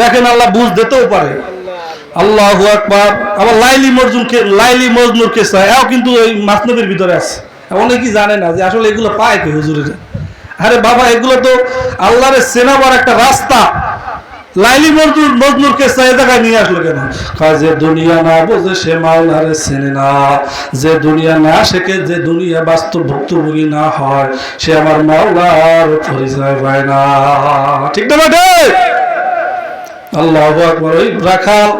দেখেন আল্লাহ বুঝ দিতেও পারে। আল্লাহ আকবার। আবার লাইলি মজনুর কে লাইলি মজনুর কেসা এও কিন্তু এই মাসনবীর ভিতরে আছে। অনেকেই জানে না যে আসলে এগুলো পায় কে হুজুরের। আরে বাবা, এগুলো তো আল্লাহরে চেনাবার একটা রাস্তা। লাইলি মজনুর মজনুর কেসা এ জায়গায় নিয়ে আসলো কেন? যে দুনিয়া না বোঝে সে মাওলারে চেনে না। যে দুনিয়া না শেখে, যে দুনিয়া বাস্তব ভুক্তভোগী না হয়, সে আমার মাওলার পরিচয় পায় না। ঠিক না বেটে আল্লাহ রাখাল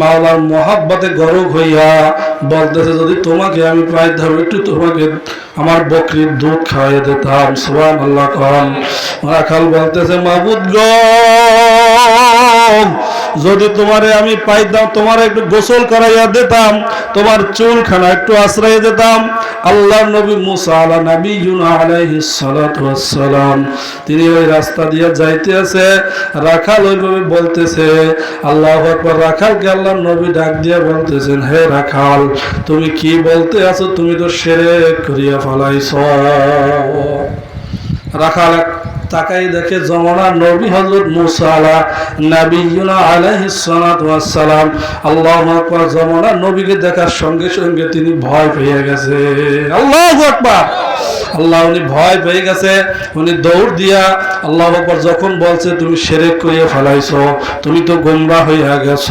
মাওলার মহাব্বাতে গরব হইয়া বলতেছে, যদি তোমাকে আমি প্রায় ধরো, একটু তোমাকে আমার বকরির দুধ খাইয়ে দিতাম। সোহান আল্লাহ কন। রাখাল বলতেছে মাহবুদ গ যদি তোমারে আমি পাইতাম তোমার একটু গোসল করাইয়া দিতাম, তোমার চুলখানা একটু আশ্রয় দিতাম। আল্লাহ নবী মুসা নবী ওয়াসসালাম, তিনি ওই রাস্তা দিয়ে যাইতে আছে রাখাল ওইভাবে বলতেছে, আল্লাহ রাখালকে আল্লাহ নবী ডাক দিয়ে বলতেছেন, হে রাখাল, তুমি কি বলতে আছো? তুমি তো সেরে করিয়া ফলাইছ। রাখাল এক তাকাই দেখে জমানা নবী হযরত মুসা আলা নবিয়ুনা আলাইহিস সালাতু ওয়াস সালাম। আল্লাহু আকবার, জমানা নবীকে দেখার সঙ্গে সঙ্গে তিনি ভয় পেয়ে গেছে। আল্লাহু আকবার। আল্লাহ উনি ভয় পেয়ে গেছে, উনি দৌড় দিয়া আল্লাহ আকবার যখন বলছে, তুমি সেরেক করিয়ে ফেলাইছো, তুমি তো গোমরা হইয়া গেছ।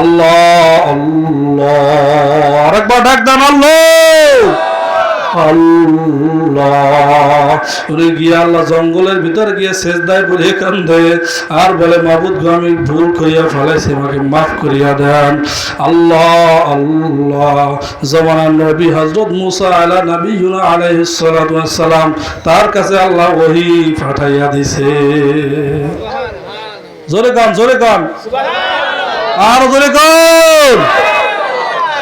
আল্লাহ আল্লাহ, আরেকবার ডাক দেন, আল্লাহ! গিয়ে আল্লাহ জঙ্গলের ভিতরে গিয়ে শেষদায় পড়ে কান্দে। আর বলে মাবুদ গো আমি ভুল করিয়া ফেলাইছি আমাকে মাফ করিয়া দেন। আল্লাহ আল্লাহ। জমানার নবী হজরত মুসা আলা নবী সালাম তার কাছে আল্লাহ ওহি পাঠাইয়া দিছে। জোরে গান জোরে গান। আর জোরে গান।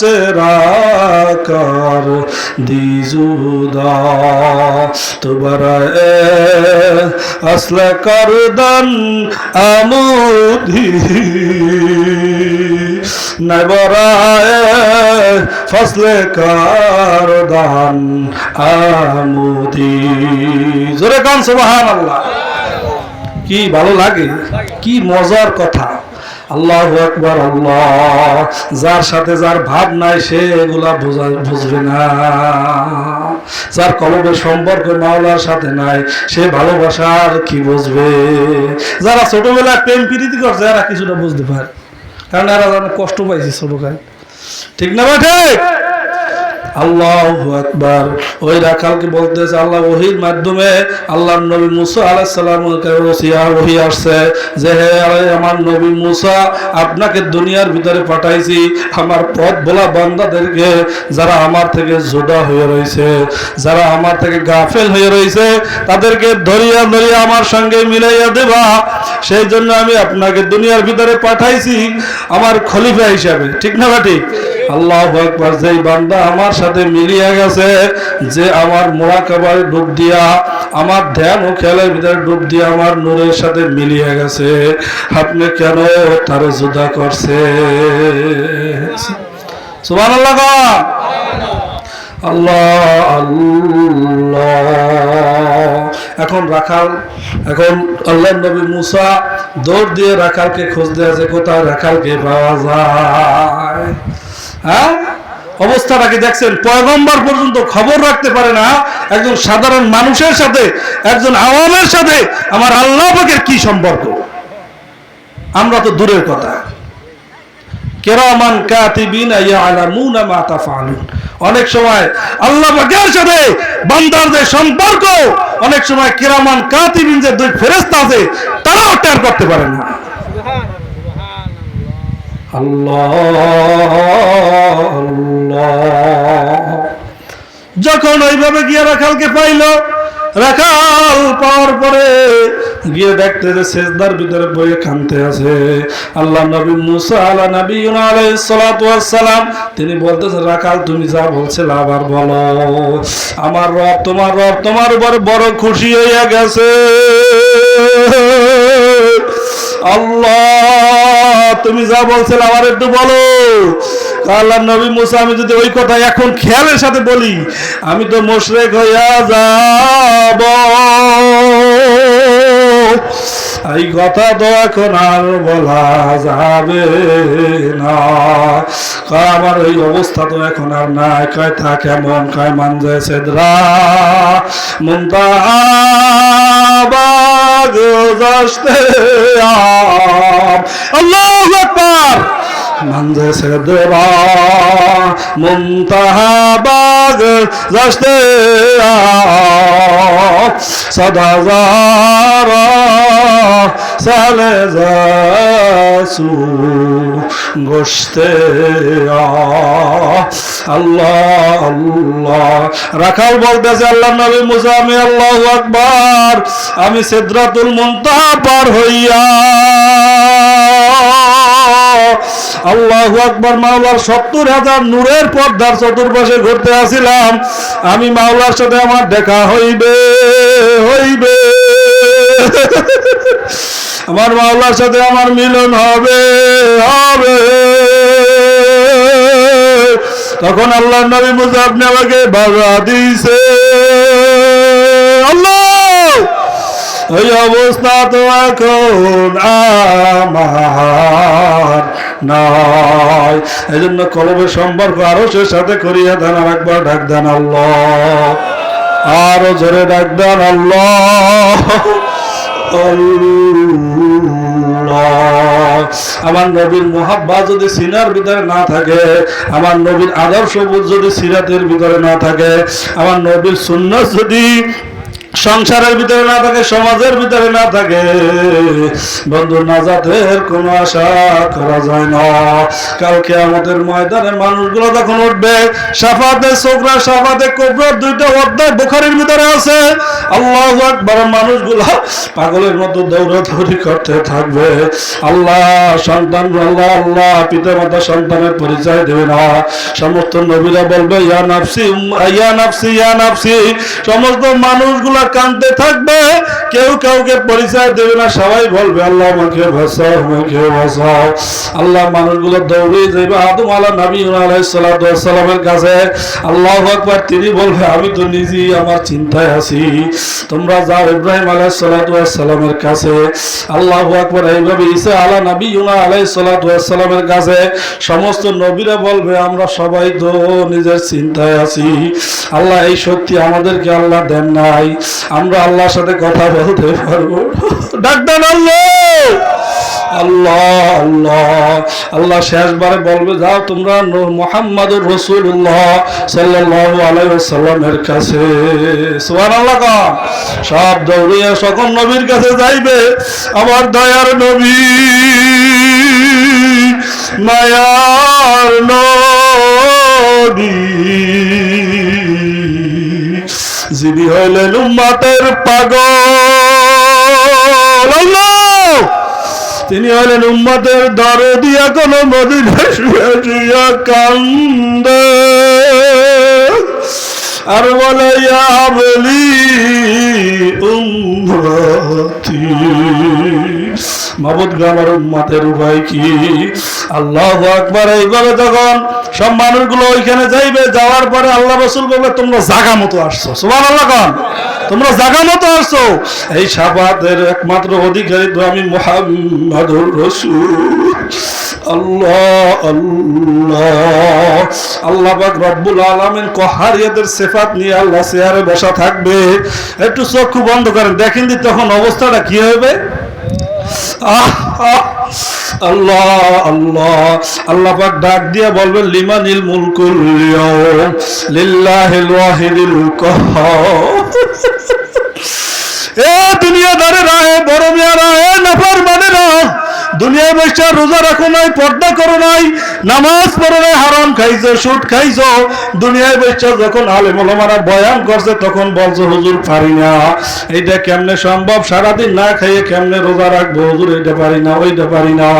চেরা কর দিজুদা তুবরায় আসল করদন আমুধি নবরায় ফসলে কারদান আমুদি। জোরে গান সুবহান আল্লাহ কি ভালো লাগে, কি মজার কথা। আল্লাহ একবার আল্লাহ। যার সাথে যার ভাব নাই, সে এগুলা বোঝা বুঝবে না। যার কলবে সম্পর্ক মাওলার সাথে নাই, সে ভালোবাসার কি বুঝবে? যারা ছোটবেলায় প্রেম প্রীতি করছে, এরা কিছুটা বুঝতে পারে। কারণ এরা কষ্ট পাইছে ছোটকাল। ঠিক না বা ঠিক? আল্লাহ আকবার। ওই রাখালকে বলতেছে আল্লাহ ওহির মাধ্যমে আল্লাহ নবী মুসা আলাহ সাল্লাম ওহি আসছে। যে হে আমার নবী মুসা, আপনাকে দুনিয়ার ভিতরে পাঠাইছি। আমার পথ বলা বান্দাদেরকে, যারা আমার থেকে জুদা হয়ে রয়েছে, যারা আমার থেকে গাফেল হয়ে রয়েছে, তাদেরকে ধরিয়া ধরিয়া আমার সঙ্গে মিলাইয়া দেবা। সেই জন্য আমি আপনাকে দুনিয়ার ভিতরে পাঠাইছি, আমার খলিফা হিসাবে। ঠিক না ঠিক? আল্লাহ একবার যেই বান্দা আমার সাথে মিলিয়ে গেছে, যে আমার মোরাকাবায় ডুব দিয়া, আমার ধ্যান ও খেলার ভিতরে ডুব দিয়া আমার নূরের সাথে মিলিয়ে গেছে। আপনি কেন তার জুদা করছে সুবান আল্লাহ আল্লাহ আল্লাহ। এখন রাখাল, এখন আল্লাহ নবী মুসা দৌড় দিয়ে রাখালকে খোঁজ দেওয়া যে কোথায় রাখালকে পাওয়া যায়। হ্যাঁ? অবস্থাটা কি দেখছেন? পয়গম্বর পর্যন্ত খবর রাখতে পারে না একজন সাধারণ মানুষের সাথে, একজন আওয়ামের সাথে আমার আল্লাহ পাকের কি সম্পর্ক? আমরা তো দূরের কথা। কেরামান কাতিবিন ইয়ালামুনা মা তাফআলুন অনেক সময় আল্লাহ পাকের সাথে বান্দারদের সম্পর্ক, অনেক সময় কেরামান কাতিবিন যে দুই ফেরেশতা আছে, তারাও টের করতে পারে না। আল্লাহ আল্লাহ। যখন ওইভাবে গিয়ে রাখালকে পাইল রাখাল পাওয়ার পরে গিয়ে দেখতে যে সেজদার ভিতরে বইয়ে কানতে আছে। আল্লাহ নবী মুসা আলা নবী সালাম, তিনি বলতেছে, রাখাল, তুমি যা বলছিলে আবার বলো। আমার রব, তোমার রব, তোমার উপর বড় খুশি হইয়া গেছে। আল্লাহ, তুমি যা বলছিলে আবার একটু বলো। আল্লাহ নবী মুসা, আমি যদি ওই কথা এখন খেয়ালের সাথে বলি, আমি তো মোশরেক হইয়া যাব। এই কথা তো এখন আর বলা যাবে না। আমার এই অবস্থা তো এখন আর নাই। কয়, তা কেমন? কয় মানজে সেদরা জাস্তে আল্লাহু मंजर से देवा मुमताबाग रस्ते सदा जारा साले जासू আল্লাহ আল্লাহ। রাখাল বলতেছে, আল্লাহ নবী মুসা, আমি আল্লাহ আকবার। আমি সিদ্রাতুল মুনতাহা পার হইয়া আল্লাহ আকবর, মাওলার সত্তর হাজার নূরের পর্দার চতুর্পাশে ঘুরতে আসিলাম। আমি মাওলার সাথে আমার দেখা হইবে হইবে। আমার মাওলার সাথে আমার মিলন হবে হবে। তখন আল্লাহ নবী মুজা আপনি আমাকে বাধা দিছে আল্লাহ অবস্থা তো এখন আমার। নয় এই জন্য কলবের সম্পর্ক আরও সে সাথে করিয়া দেন আর একবার ডাক দেন আল্লাহ আরও জোরে ডাক দেন আল্লাহ। আমার নবীর মোহাব্বা যদি সিনার ভিতরে না থাকে, আমার নবীর আদর্শ যদি সিরাতের ভিতরে না থাকে, আমার নবীর সুন্নত যদি সংসারের ভিতরে না থাকে, সমাজের ভিতরে না থাকে। বন্ধু, নাজাতের কোনো আশা করা যায় না। কালকে আমাদের ময়দানে মানুষগুলো যখন উঠবে, সাফাতে সোকরা, সাফাতে কোবরার দুইটা অধ্যায় বুখারির ভিতরে আছে। আল্লাহ আকবার, মানুষগুলো পাগলের মতো দৌড়াদৌড়ি করতে থাকবে। আল্লাহ সন্তান, আল্লাহ আল্লাহ পিতা মাতা সন্তানের পরিচয় দেবে না। সমস্ত নবীরা বলবে, ইয়া নাফসি ইয়া নাফসি ইয়া নাফসি। সমস্ত মানুষগুলা কানতে থাকবে, কেউ কাউকে পরিচয় দেবে না, সবাই বলবে, আল্লাহ আমাকে ভাসাও আমাকে ভাসাও আল্লাহ মানুষগুলো দৌড়ে যাবে আদম আলা নবী আলাইহিস সালাতু ওয়াস সালামের কাছে, আল্লাহু আকবার। তিনি বলবে, আমি তো নিজেই আমার চিন্তায় আছি। তোমরা যাও ইব্রাহিম আলাইহিস সালাতু ওয়াস সালামের কাছে। আল্লাহু আকবার। এইভাবে ঈসা আলা নবী আলাইহিস সালাতু ওয়াস সালামের কাছে, সমস্ত নবীরা বলবে, আমরা সবাই তো নিজের চিন্তায় আছি। আল্লাহ এই শক্তি আমাদেরকে আল্লাহ দেন নাই। আমরা আল্লাহর সাথে কথা বলতে পারব ডাক্তার আল্লাহ। আল্লাহ আল্লাহ। আল্লাহ শেষবারে বলবে যাও তোমরা মোহাম্মদুর রসুল্লাহ সাল্লাল্লাহু আলাইহি ওয়াসাল্লামের কাছে। সব দৌড়িয়ে সকল নবীর কাছে যাইবে। আমার দয়ার নবী মায়ার নবী। যিনি হইলেন উম্মাতের পাগল। তিনি হলেন উম্মতের দরে দিয়া কোন মদিনায় শুয়ে শুয়ে কান্দে। আর বলে, ইয়া বলি উম্মতি, মাবুদ গ্রামের উম্মাতের উপায় কি? আল্লাহ আকবার, এইভাবে তখন সব মানুষগুলো ওইখানে যাইবে, যাওয়ার পরে আল্লাহ রসুল বলবে, তোমরা জাগা মতো আসছো। সুবান আল্লাহ কন। তোমরা জাগা মতো আসছো? এই সাবাদের একমাত্র অধিকারী তো আমি মোহাম্মদুর রসুল। আল্লাহ আল্লাহ। আল্লাহ পাক রব্বুল আলামিন কহারিয়াদের সিফাত নিয়ে আল্লাহ চেয়ারে বসা থাকবে। একটু চক্ষু বন্ধ করেন। দেখেন দি তখন অবস্থাটা কি হবে? আহ আল্লাহ আল্লাহ আল্লাহ। পাক ডাক দিয়ে বলবেন লিমানিল মুলকুল লিল্লাহিল ওয়াহিদিল এ দুনিয়াদারেরা, এ বড় মেয়েরা, এ নাফার মানেরা দুনিয়ায় বসে রোজা রাখো নাই, পর্দা করো নাই, নামাজ পড়ো নাই, হারাম খাইছো সুট খাইছো। দুনিয়ায় বসে যখন আলেম ওলামারা বয়ান করছে, তখন বলছো, হুজুর, পারি না। এটা কেমনে সম্ভব? সারাদিন না খাইয়ে কেমনে রোজা রাখব? হুজুর এটা পারি না, ওইটা পারি না।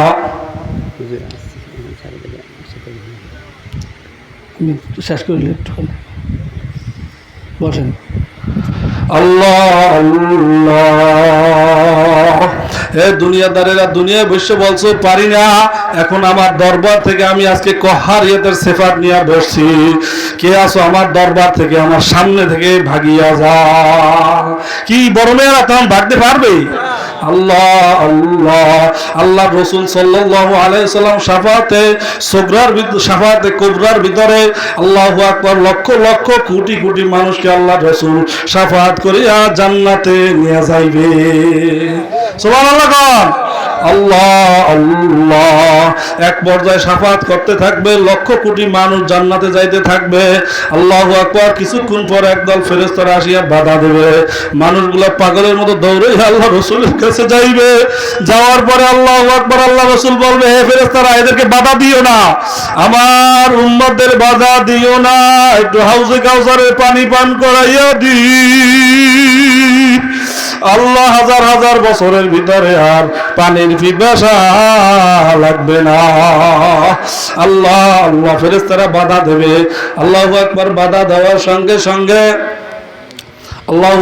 শেষ করলে বসেন। আল্লাহ। আল্লাহ এ দুনিয়াদারেরা দুনিয়ায় বসে বলছো, পারি না, এখন আমার দরবার থেকে আমি আজকে কহারিয়তের সেফার নিয়ে বসছি। কে আসো আমার দরবার থেকে, আমার সামনে থেকে ভাগিয়া যা কি বড় মেয়েরা তখন ভাগতে পারবে? আল্লাহ আল্লাহ। আল্লাহ রসুল সাল্লাল্লাহু আলাইহি সাল্লাম সাফাতে, সুগরার সাফাতে, কোবরার ভিতরে আল্লাহ আকবার লক্ষ লক্ষ কোটি কোটি মানুষকে আল্লাহ রসুল সাফাত করিয়া জান্নাতে নিয়ে যাইবে। সুবহানাল্লাহ কোন। আল্লাহ আল্লাহ। এক পর্যায়ে সাফাত করতে থাকবে, লক্ষ কোটি মানুষ জান্নাতে যাইতে থাকবে। আল্লাহ আকবার, কিছুক্ষণ পর একদল ফেরেশতারা আসিয়া বাধা দেবে। মানুষগুলো পাগলের মতো দৌড়ে আল্লাহ রসুলের কাছে যাইবে। যাওয়ার পরে আল্লাহ আকবার, আল্লাহ রসুল বলবে, হে ফেরেস্তারা এদেরকে বাধা দিও না। আমার উম্মতদের বাধা দিও না। একটু হাউসে কাউসারে পানি পান করাইয়া দি আল্লাহ হাজার হাজার বছরের ভিতরে আর পানির পিপাসা লাগবে না। আল্লাহ আল্লাহ ফেরেস্তারা বাধা দেবে। আল্লাহ একবার বাধা দেওয়ার সঙ্গে সঙ্গে, আল্লাহ